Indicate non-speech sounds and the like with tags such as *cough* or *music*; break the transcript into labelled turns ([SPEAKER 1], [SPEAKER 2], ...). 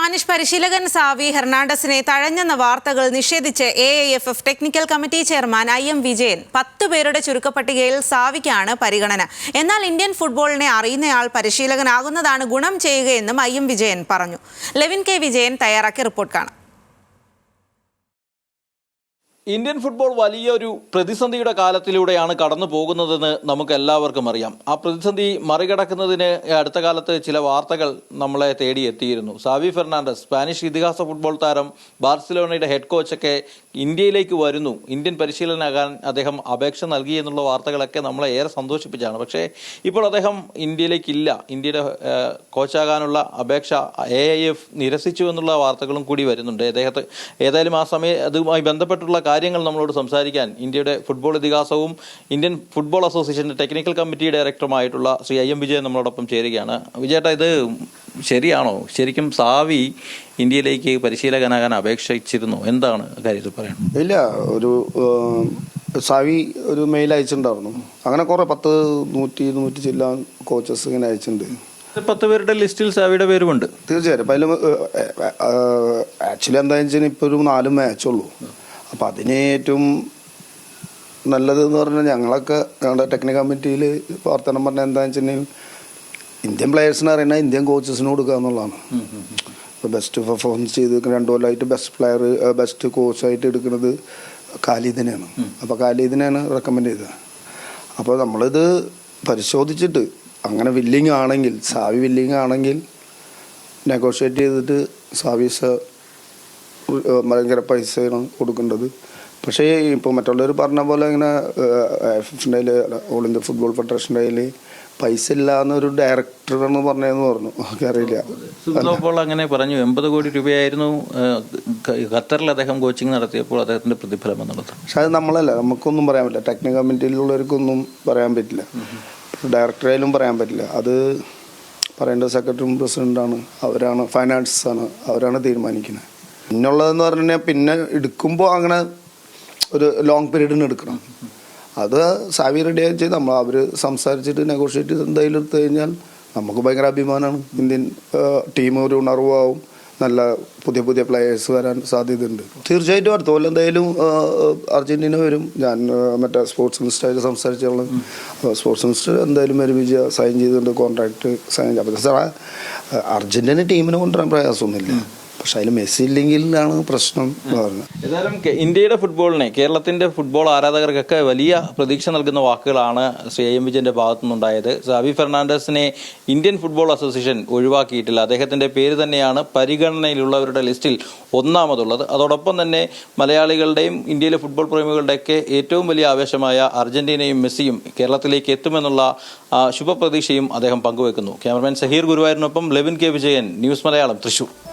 [SPEAKER 1] Spanish പരിശീലകൻ Xavi ഹെർണാണ്ടസിനെ തഴഞ്ഞെന്ന വാർത്തകൾ നിഷേധിച്ച് A I F F technical committee chairman I M Vijayan പത്ത് പേരുടെ ചുരുക്കപ്പട്ടികയിൽ സാവിക്കാണ് പരിഗണന. എന്നാൽ ഇന്ത്യൻ ഫുട്ബോളിനെ അറിയുന്നയാൾ പരിശീലകനാകുന്നതാണ് ഗുണം ചെയ്യുകയെന്നും ഐ എം വിജയൻ പറഞ്ഞു. ലെവിൻ കെ വിജയൻ തയ്യാറാക്കിയ റിപ്പോർട്ട് കാണാം.
[SPEAKER 2] ഇന്ത്യൻ ഫുട്ബോൾ വലിയൊരു പ്രതിസന്ധിയുടെ കാലത്തിലൂടെയാണ് കടന്നു പോകുന്നതെന്ന് നമുക്ക് എല്ലാവർക്കും അറിയാം. ആ പ്രതിസന്ധി മറികടക്കുന്നതിന് അടുത്ത കാലത്ത് ചില വാർത്തകൾ നമ്മളെ തേടിയെത്തിയിരുന്നു. സാവി ഫെർണാണ്ടസ് സ്പാനിഷ് ഇതിഹാസ ഫുട്ബോൾ താരം ബാർസിലോണയുടെ ഹെഡ് കോച്ചൊക്കെ ഇന്ത്യയിലേക്ക് വരുന്നു. ഇന്ത്യൻ പരിശീലനാകാൻ അദ്ദേഹം അപേക്ഷ നൽകി എന്നുള്ള വാർത്തകളൊക്കെ നമ്മളെ ഏറെ സന്തോഷിപ്പിച്ചാണ്. പക്ഷേ ഇപ്പോൾ അദ്ദേഹം ഇന്ത്യയിലേക്കില്ല. ഇന്ത്യയുടെ കോച്ചാകാനുള്ള അപേക്ഷ എ നിരസിച്ചു എന്നുള്ള വാർത്തകളും കൂടി വരുന്നുണ്ട്. അദ്ദേഹത്തെ ഏതായാലും ആ സമയം അതുമായി ബന്ധപ്പെട്ടുള്ള കാര്യങ്ങൾ നമ്മളോട് സംസാരിക്കാൻ ഇന്ത്യയുടെ football ഇതിഹാസവും Indian football association technical committee ഡയറക്ടറുമായിട്ടുള്ള Shri I M Vijayan നമ്മളോടൊപ്പം ചേരുകയാണ്. വിജയേട്ടാ ഇത് ശരിയാണോ? ശരിക്കും സാവി ഇന്ത്യയിലേക്ക് പരിശീലകനാകാൻ അപേക്ഷിച്ചിരുന്നു. എന്താണ് കാര്യത്തിൽ പറയുന്നത്
[SPEAKER 3] ഇല്ല ഒരു സാവി ഒരു മെയിൽ അയച്ചിട്ടുണ്ടായിരുന്നു. അങ്ങനെ കുറെ പത്ത് നൂറ്റി നൂറ്റി ചില്ല കോച്ചസ് ഇങ്ങനെ അയച്ചിട്ടുണ്ട്.
[SPEAKER 2] പത്ത് പേരുടെ ലിസ്റ്റിൽ സാവിയുടെ പേരുമുണ്ട്.
[SPEAKER 3] തീർച്ചയായിട്ടും. അപ്പം അതിൽ ആക്ച്വലി എന്താണെന്ന് വെച്ചാൽ ഇപ്പോൾ ഒരു നാല് മാച്ചുള്ളൂ അപ്പം അതിന് ഏറ്റവും നല്ലതെന്ന് പറഞ്ഞാൽ ഞങ്ങളൊക്കെ ഞങ്ങളുടെ ടെക്നിക്കൽ കമ്മിറ്റിയിൽ പ്രവർത്തനം പറഞ്ഞാൽ എന്താണെന്ന് വെച്ചിട്ടുണ്ടെങ്കിൽ ഇന്ത്യൻ പ്ലെയേഴ്സിനെ അറിയുന്ന ഇന്ത്യൻ കോച്ചസിന് കൊടുക്കുക എന്നുള്ളതാണ്. ഇപ്പോൾ ബെസ്റ്റ് പെർഫോമൻസ് ചെയ്ത് രണ്ടു കൊല്ലമായിട്ട് ബെസ്റ്റ് പ്ലെയർ ബെസ്റ്റ് കോച്ചായിട്ട് എടുക്കുന്നത് കാലിദിനെയാണ് അപ്പോൾ കാലിദിനെയാണ് റെക്കമെൻഡ് ചെയ്തത്. അപ്പോൾ നമ്മളിത് പരിശോധിച്ചിട്ട് അങ്ങനെ വില്ലിങ് ആണെങ്കിൽ സാവി വില്ലിങ് ആണെങ്കിൽ നെഗോഷിയേറ്റ് ചെയ്തിട്ട് സാവീസ് ഭയങ്കര പൈസയാണ് കൊടുക്കേണ്ടത്. പക്ഷേ ഇപ്പോൾ മറ്റുള്ളവർ പറഞ്ഞ പോലെ ഇങ്ങനെ എഫിന്റെ *unintelligible* ഓൾ ഇന്ത്യ ഫുട്ബോൾ ഫെഡറേഷന്റെ കയ്യിൽ പൈസ ഇല്ല എന്നൊരു ഡയറക്ടർ എന്ന് പറഞ്ഞതെന്ന് പറഞ്ഞു. അറിയില്ല.
[SPEAKER 2] അപ്പോൾ അങ്ങനെ പറഞ്ഞു. എൺപത് കോടി രൂപയായിരുന്നു ഖത്തറിൽ അദ്ദേഹം കോച്ചിങ് നടത്തിയപ്പോൾ അദ്ദേഹത്തിന്റെ പ്രതിഫലം എന്നുള്ളത്.
[SPEAKER 3] പക്ഷെ അത് നമ്മളല്ല. നമുക്കൊന്നും പറയാൻ പറ്റില്ല. ടെക്നിക്കൽ കമ്മിറ്റിയിലുള്ളവർക്കൊന്നും പറയാൻ പറ്റില്ല. ഡയറക്ടറായാലും പറയാൻ പറ്റില്ല. അത് പറയേണ്ട സെക്രട്ടറിയും പ്രസിഡന്റാണ് അവരാണ് ഫൈനാൻസ് ആണ്. അവരാണ് തീരുമാനിക്കുന്നത്. പിന്നുള്ളതെന്ന് പറഞ്ഞു പിന്നെ എടുക്കുമ്പോൾ അങ്ങനെ ഒരു ലോങ് പീരീഡിന് എടുക്കണം. അത് സാവി റെഡി ആയി നമ്മൾ അവർ സംസാരിച്ചിട്ട് നെഗോഷിയേറ്റ് ചെയ്ത് എന്തായാലും എടുത്തു കഴിഞ്ഞാൽ നമുക്ക് ഭയങ്കര അഭിമാനമാണ് ഇന്ത്യൻ ടീം ഒരു ഉണർവാകും നല്ല പുതിയ പുതിയ പ്ലെയേഴ്സ് വരാൻ സാധ്യതയുണ്ട്. തീർച്ചയായിട്ടും അടുത്ത കൊല്ലം എന്തായാലും അർജന്റീന വരും. ഞാൻ മറ്റേ സ്പോർട്സ് മിനിസ്റ്ററായിട്ട് സംസാരിച്ചുള്ള സ്പോർട്സ് മിനിസ്റ്റർ എന്തായാലും ഒരു വിജയ സൈൻ ചെയ്തിട്ടുണ്ട്. കോൺട്രാക്ട് സൈൻ അപ്പോൾ സാറേ അർജന്റീന ടീമിനെ കൊണ്ടുവരാൻ പ്രയാസമൊന്നുമില്ല. പക്ഷെ അതിൽ മെസ്സി ഇല്ലെങ്കിലാണ് പ്രശ്നം
[SPEAKER 2] ഏതായാലും ഇന്ത്യയുടെ ഫുട്ബോളിനെ കേരളത്തിന്റെ ഫുട്ബോൾ ആരാധകർക്കൊക്കെ വലിയ പ്രതീക്ഷ നൽകുന്ന വാക്കുകളാണ് ശ്രീ എം വിജയന്റെ ഭാഗത്തു നിന്നുണ്ടായത് സാബി ഫെർണാണ്ടസിനെ ഇന്ത്യൻ ഫുട്ബോൾ അസോസിയേഷൻ ഒഴിവാക്കിയിട്ടില്ല. അദ്ദേഹത്തിന്റെ പേര് തന്നെയാണ് പരിഗണനയിലുള്ളവരുടെ ലിസ്റ്റിൽ ഒന്നാമതുള്ളത്. അതോടൊപ്പം തന്നെ മലയാളികളുടെയും ഇന്ത്യയിലെ ഫുട്ബോൾ പ്രേമികളുടെയൊക്കെ ഏറ്റവും വലിയ ആവേശമായ അർജന്റീനയും മെസ്സിയും കേരളത്തിലേക്ക് എത്തുമെന്നുള്ള ശുഭപ്രതീക്ഷയും അദ്ദേഹം പങ്കുവെക്കുന്നു. Cameraman Zaheer ഗുരുവായൂരിനൊപ്പം Levin K Vijayan news Malayalam Thrissur.